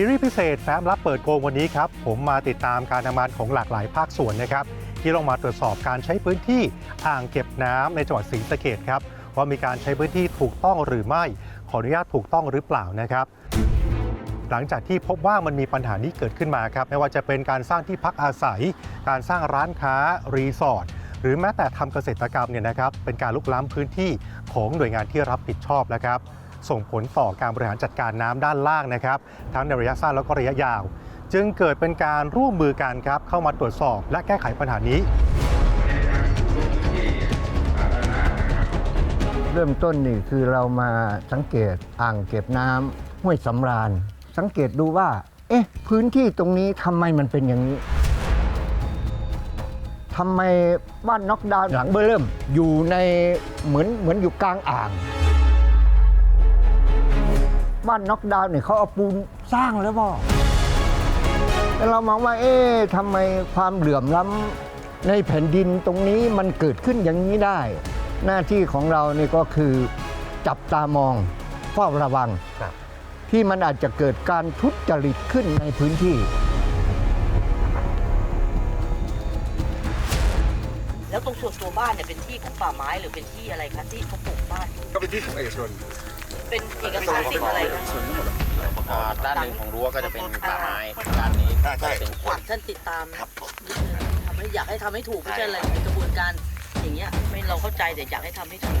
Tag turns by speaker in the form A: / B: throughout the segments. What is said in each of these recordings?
A: ซีรีส์พิเศษแฟ้มรับเปิดโกงวันนี้ครับ ผมมาติดตามการทำงานของหลากหลายภาคส่วนนะครับ ที่ลงมาตรวจสอบการใช้พื้นที่อ่างเก็บน้ำในจังหวัดศรีสะเกดครับ ว่ามีการใช้พื้นที่ถูกต้องหรือไม่ ขออนุญาตถูกต้องหรือเปล่านะครับ หลังจากที่พบว่ามันมีปัญหานี้เกิดขึ้นมาครับ ไม่ว่าจะเป็นการสร้างที่พักอาศัย การสร้างร้านค้ารีสอร์ทหรือแม้แต่ทำเกษตรกรรมเนี่ยนะครับเป็นการลุกล้ำพื้นที่ของหน่วยงานที่รับผิดชอบนะครับ ส่งผลต่อการบริหารจัดการน้ำด้านล่างนะครับ ทั้งในระยะสั้นแล้วก็ระยะยาว จึงเกิดเป็นการร่วมมือกันครับเข้ามาตรวจสอบและแก้ไขปัญหานี้
B: เริ่มต้นนี่คือเรามาสังเกตอ่างเก็บน้ำห้วยสำราญ สังเกตดูว่า เอ๊ะ พื้นที่ตรงนี้ทำไมมันเป็นอย่างนี้ทำไมบ้านน็อกดาวน์หลังเบอร์เริ่ม อยู่ในเหมือนเหมือนอยู่กลางอ่าง บ้านน็อกดาวน์เนี่ยเขาเอาปูนสร้างแล้วบ่แต่เรามองว่า เอ๊ะทำไมความเหลื่อมล้ำในแผ่นดินตรงนี้มันเกิดขึ้นอย่างนี้ได้ หน้าที่ของเรานี่ก็คือจับตามองเฝ้าระวัง
A: ครับ
B: ที่มันอาจจะเกิดการทุจริตขึ้นในพื้นที่
C: แล้วตรงส่วนตัวบ้านเนี่ยเป็นที่ของป่าไม้หรือเป็นที่อะไรคะที่เขาปลูกบ้าน
D: ก็เป็นที่ของเอกชน
C: เป็นเอกสารสิทธิ์อะไรคะ
D: ส่วนทั้งหมด
E: อ่าด้านหนึ่งของรั้วก็จะเป็นป่าไม้ด้านนี้
D: ใช่ใช่
E: จะเป็นค
C: ฝานกท่านติดตามนิดนึงทำให้อยากให้ทำให้ถูกไม่ใช่อะไรเป็นกระบวนการอย่างเงี้ยไม่เราเข้าใจแต่อยากให้ทำให้ถูก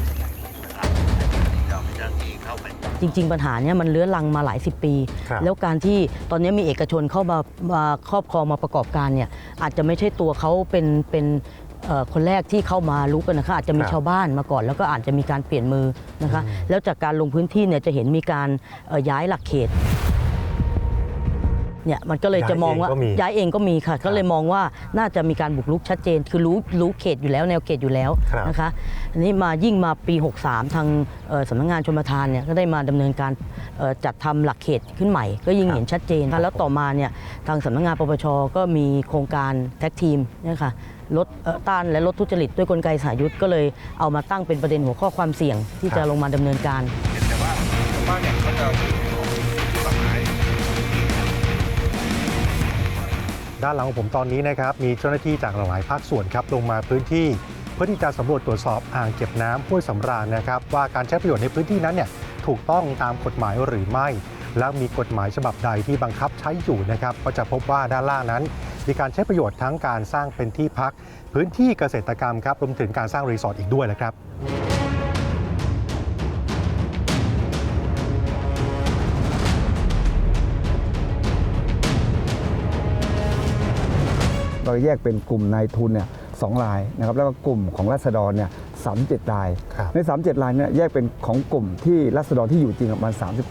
F: จริง ๆ ปัญหาเนี้ยมันเลื้อรังมาหลายสิบปี
A: ครับ
F: แล้วการที่ตอนนี้มีเอกชนเข้ามามาครอบครองมาประกอบการเนี่ยอาจจะไม่ใช่ตัวเขาเป็นเป็นเอ่อ คนแรกที่เข้ามารู้กันนะคะอาจจะมี
A: ครับ
F: ชาวบ้านมาก่อน แล้วก็อาจจะมีการเปลี่ยนมือนะคะแล้วจากการลงพื้นที่เนี่ยจะเห็นมีการเอ่อย้ายหลักเขต เนี่ยมันก็เลยจะมองว่า
A: ย้ายเองก็มี
F: ย้ายเองก็มีค่ะ ก็เลยมองว่าน่าจะมีการบุกรุกชัดเจน คือรู้รู้เขตอยู่แล้วแนวเขตอยู่แล้ว
A: ครับ
F: นะคะอันนี้มายิ่งมาปี 63 ทางเอ่อสำนักงานชมทานเนี่ยก็ได้มาดำเนินการเอ่อจัดทำหลักเขตขึ้นใหม่ ก็ยิ่งเห็นชัดเจนค่ะแล้วต่อมาเนี่ยทางสำนักงานปปชก็มีโครงการแท็กทีมเนี่ยค่ะลดเอ่อต้านและลดทุจริตด้วยกลไกสายุทธก็เลยเอามาตั้งเป็นประเด็นหัวข้อความเสี่ยงที่จะลงมาดำเนินการ
D: แต่ว่าชาวบ้านเนี่ยเขาจะ
A: ด้านหลังของผมตอนนี้นะครับมีเจ้าหน้าที่จากหลากหลายภาคส่วนครับลงมาพื้นที่เพื่อที่จะสำรวจตรวจสอบอ่างเก็บน้ำห้วยสำราญนะครับ ว่าการใช้ประโยชน์ในพื้นที่นั้นเนี่ยถูกต้องตามกฎหมายหรือไม่ และมีกฎหมายฉบับใดที่บังคับใช้อยู่นะครับก็จะพบว่าด้านล่างนั้น มีการใช้ประโยชน์ทั้งการสร้างเป็นที่พัก พื้นที่เกษตรกรรมครับรวมถึงการสร้างรีสอร์ทอีกด้วยนะครับ
G: เราแยกเป็นกลุ่มนายทุนเนี่ยสองรายนะครับแล้วก็กลุ่มของรัษฎรเนี่ยสามเจ็ดราย
A: ครับ
G: ในสามเจ็ดรายเนี่ยแยกเป็นของกลุ่มที่รัษฎรที่อยู่จริงประมาณสามสิบ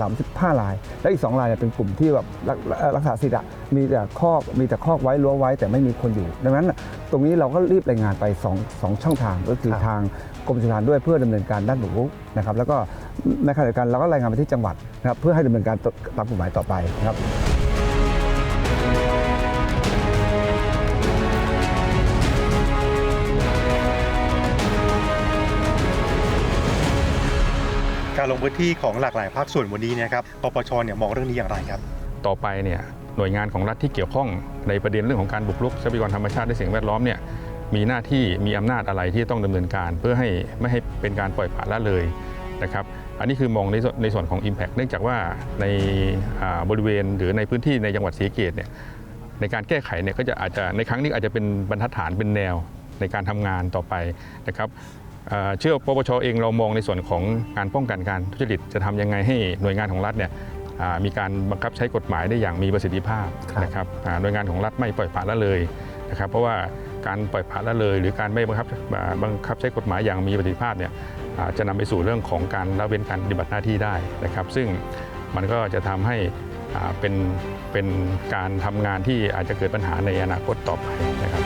G: สามสิบห้าราย และอีกสองรายเนี่ยเป็นกลุ่มที่แบบรักเอ่อรักษาสิทธิ์อะมีแต่คอกมีแต่คอกไว้รั้วไว้แต่ไม่มีคนอยู่ ดังนั้นน่ะตรงนี้เราก็รีบรายงานไปสองสองช่องทางก็คือ
A: ครับ
G: ทางกรมชลประทานด้วยเพื่อดำเนินการด้านบุกรุกนะครับแล้วก็ในขณะเดียวกันเราก็รายงานไปที่จังหวัดนะครับเพื่อให้ดำเนินการตามกฎหมายต่อไปนะครับ
A: การลงพื้นที่ของหลากหลายภาคส่วนวันนี้นยครับปปชเนี่ยมองเรื่องนี้อย่างไรครับ
H: ต่อไปเนี่ยหน่วยงานของรัฐที่เกี่ยวข้องในประเด็นเรื่องของการบุกรุกทรัพยากรธรรมชาติและสิ่งแวดล้อมเนี่ยมีหน้าที่มีอำนาจอะไรที่ต้องดำเนินการ เพื่อให้ไม่ให้เป็นการปล่อยปละละเลยนะครับอันนี้คือมองในในส่วนของ Impact เนื่องจากว่าในาบริเวณหรือในพื้นที่ในจังหวัดศรีเกษเนี่ยในการแก้ไขเนี่ยก็จะอาจจะในครั้งนี้อาจจะเป็นบรรทัดฐานเป็นแนวในการทำงานต่อไปนะครับ เอ่อเชื่อปปชเองเรามองในส่วนของการป้องกันการทุจริตจะทำยังไงให้หน่วยงานของรัฐเนี่ยอ่ามีการบังคับใช้กฎหมายได้อย่างมีประสิทธิภาพ
A: ครับ
H: นะครับอ่าหน่วยงานของรัฐไม่ปล่อยปละละเลยนะครับ เพราะว่าการปล่อยปละละเลย หรือการไม่บังคับอ่าบังคับใช้กฎหมายอย่างมีประสิทธิภาพเนี่ยอ่าจะนำไปสู่เรื่องของการละเว้นการปฏิบัติหน้าที่ได้นะครับ ซึ่งมันก็จะทำให้อ่าเป็นเป็นการทำงานที่อาจจะเกิดปัญหาในอนาคตต่อไปนะครับ